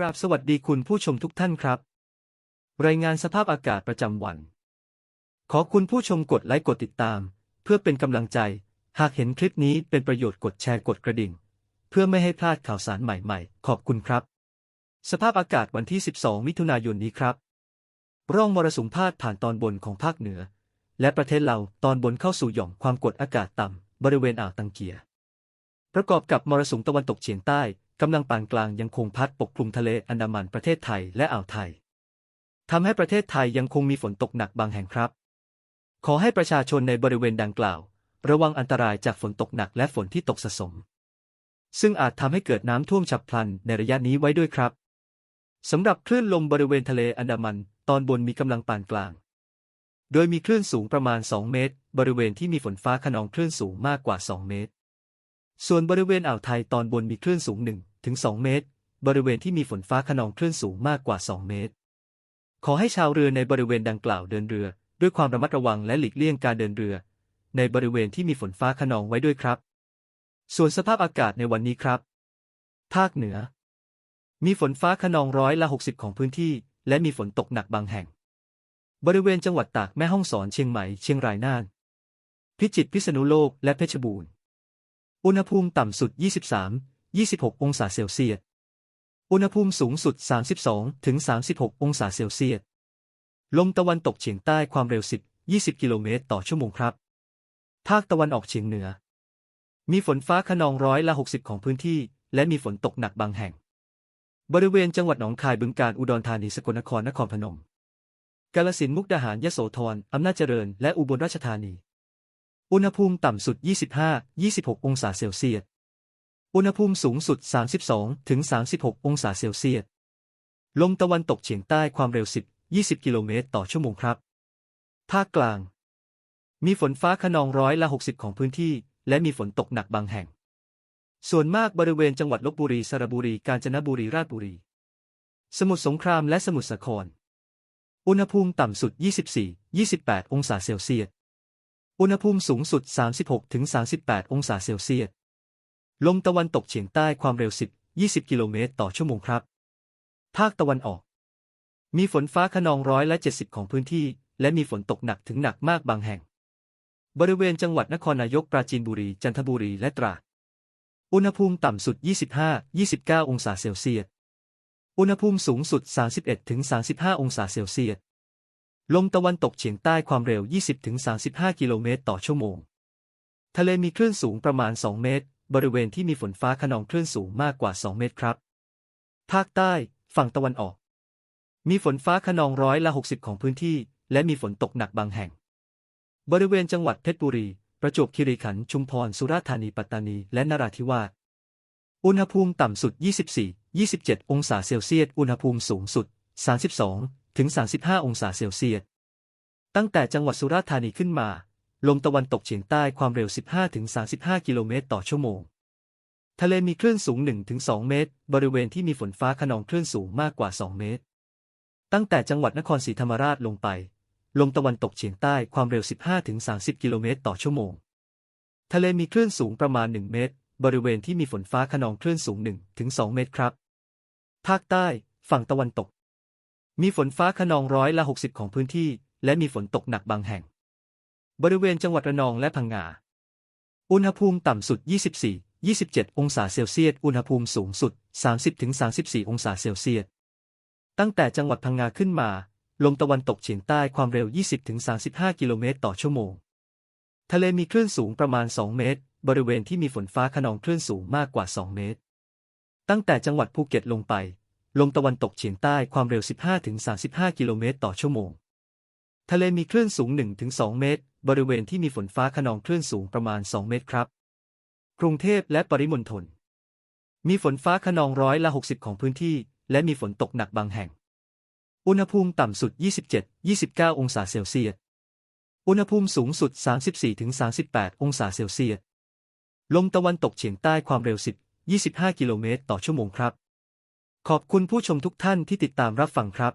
ราบสวัสดีคุณผู้ชมทุกท่านครับ รายงานสภาพอากาศประจำวัน ขอคุณผู้ชมกดไลค์กดติดตาม เพื่อเป็นกำลังใจ หากเห็นคลิปนี้เป็นประโยชน์กดแชร์กดกระดิ่ง เพื่อไม่ให้พลาดข่าวสารใหม่ๆ ขอบคุณครับ สภาพอากาศวันที่ 12 มิถุนายนนี้ครับ ร่องมรสุมพาดผ่านตอนบนของภาคเหนือ และประเทศเราตอนบนเข้าสู่หย่อมความกดอากาศต่ำบริเวณอ่าวตังเกีย ประกอบกับมรสุมตะวันตกเฉียงใต้ กำลังปานกลางยังคงพัดปกคลุมทะเลอันดามันประเทศไทยและอ่าวไทยทำให้ประเทศไทยยังคงมีฝนตกหนักบางแห่งครับ ขอให้ประชาชนในบริเวณดังกล่าว ระวังอันตรายจากฝนตกหนักและฝนที่ตกสะสม ซึ่งอาจทำให้เกิดน้ำท่วมฉับพลันในระยะนี้ไว้ด้วยครับสำหรับคลื่นลมบริเวณทะเลอันดามัน ตอนบนมีกำลังปานกลาง โดยมีคลื่นสูงประมาณ 2 เมตร บริเวณที่มีฝนฟ้าขนองคลื่นสูงมากกว่า 2 เมตร ส่วนบริเวณอ่าวไทยตอนบนมีคลื่นสูง1 ถึง 2 เมตร บริเวณที่มีฝนฟ้าขนองคลื่นสูงมากกว่า 2 เมตร ขอให้ชาวเรือในบริเวณดังกล่าวเดินเรือ ด้วยความระมัดระวังและหลีกเลี่ยงการเดินเรือ ในบริเวณที่มีฝนฟ้าขนองไว้ด้วยครับ ส่วนสภาพอากาศในวันนี้ครับ ภาคเหนือ มีฝนฟ้าขนองร้อยละ 60 ของพื้นที่ และมีฝนตกหนักบางแห่ง บริเวณจังหวัดตากแม่ฮ่องสอนเชียงใหม่เชียงรายน่าน พิจิตรพิษณุโลกและเพชรบูรณ์อุณหภูมิต่ำสุด 23 26 องศาเซลเซียส อุณหภูมิสูงสุด 32 ถึง 36 องศาเซลเซียส ลมตะวันตกเฉียงใต้ความเร็ว 10 20 กิโลเมตรต่อชั่วโมงครับ ภาคตะวันออกเฉียงเหนือ มีฝนฟ้าขนองร้อยละ 60 ของพื้นที่ และมีฝนตกหนักบางแห่ง บริเวณจังหวัดหนองคายบึงกาฬอุดรธานีสกลนครนครพนม กาฬสินธุ์มุกดาหารยโสธรอำนาจเจริญ และอุบลราชธานี อุณหภูมิต่ำสุด 25-26 องศาเซลเซียส อุณหภูมิสูงสุด 32ถึง36องศาเซลเซียส ลมตะวันตกเฉียงใต้ความเร็ว 10 20 กิโลเมตรต่อชั่วโมงครับ ภาคกลาง มีฝนฟ้าขนองร้อยละ 60 ของพื้นที่ และมีฝนตกหนักบางแห่ง ส่วนมากบริเวณจังหวัดลบบุรี สระบุรี กาญจนบุรี ราชบุรี สมุทรสงครามและสมุทรสาคร อุณหภูมิต่ำสุด 24 28 องศาเซลเซียส อุณหภูมิสูงสุด 36-38 องศาเซลเซียส ลมตะวันตกเฉียงใต้ความเร็ว 10 20 กิโลเมตรต่อชั่วโมงครับ ภาคตะวันออก มีฝนฟ้าขนองร้อยละ 70 ของพื้นที่ และมีฝนตกหนักถึงหนักมากบางแห่ง บริเวณจังหวัดนครนายกปราจีนบุรี จันทบุรีและตราด อุณหภูมิต่ำสุด 25-29 องศาเซลเซียส อุณหภูมิสูงสุด 31ถึง35 องศาเซลเซียส ลมตะวันตกเฉียงใต้ความเร็ว 20-35 กิโลเมตรต่อชั่วโมง ทะเลมีคลื่นสูงประมาณ 2 เมตร บริเวณที่มีฝนฟ้าขนองคลื่นสูงมากกว่า 2 เมตรครับ ภาคใต้ ฝั่งตะวันออก มีฝนฟ้าขนองร้อยละ 60 ของพื้นที่ และมีฝนตกหนักบางแห่ง บริเวณจังหวัดเพชรบุรี ประจวบคีรีขันธ์ชุมพร สุราษฎร์ธานี ปัตตานี และนราธิวาส อุณหภูมิต่ำสุด 24 27 องศาเซลเซียส อุณหภูมิสูงสุด 32-35 องศาเซลเซียส ตั้งแต่จังหวัดสุราษฎร์ธานีขึ้นมา ลมตะวันตกเฉียงใต้ความเร็ว 15ถึง35 กิโลเมตรต่อชั่วโมง ทะเลมีคลื่นสูง1ถึง2เมตร บริเวณที่มีฝนฟ้าขนองคลื่นสูงมากกว่า 2 เมตร ตั้งแต่จังหวัดนครศรีธรรมราชลงไป ลมตะวันตกเฉียงใต้ความเร็ว 15ถึง30 กิโลเมตรต่อชั่วโมง ทะเลมีคลื่นสูงประมาณ 1 เมตร บริเวณที่มีฝนฟ้าขนองคลื่นสูง1ถึง2เมตรครับ ภาคใต้ ฝั่งตะวันตก มีฝนฟ้าขนองร้อยละ 60 ของพื้นที่ และมีฝนตกหนักบางแห่ง บริเวณจังหวัดระนองและพังงา อุณหภูมิต่ำสุด 24 27 องศาเซลเซียส อุณหภูมิสูงสุด 30ถึง34 องศาเซลเซียส ตั้งแต่จังหวัดพังงาขึ้นมา ลมตะวันตกเฉียงใต้ความเร็ว 20ถึง35 กิโลเมตรต่อชั่วโมง ทะเลมีคลื่นสูงประมาณ 2 เมตร บริเวณที่มีฝนฟ้าขนองคลื่นสูงมากกว่า 2 เมตร ตั้งแต่จังหวัดภูเก็ตลงไป ลมตะวันตกเฉียงใต้ความเร็ว 15ถึง35 กิโลเมตรต่อชั่วโมง ทะเลมีคลื่นสูง 1-2 เมตร บริเวณที่มีฝนฟ้าขนองคลื่นสูงประมาณ 2 เมตรครับ กรุงเทพและปริมณฑล มีฝนฟ้าขนองร้อยละ 60 ของพื้นที่ และมีฝนตกหนักบางแห่ง อุณหภูมิต่ำสุด 27 29 องศาเซลเซียส อุณหภูมิสูงสุด 34ถึง38 องศาเซลเซียส ลมตะวันตกเฉียงใต้ความเร็ว 10 25 กิโลเมตรต่อชั่วโมงครับ ขอบคุณผู้ชมทุกท่านที่ติดตามรับฟังครับ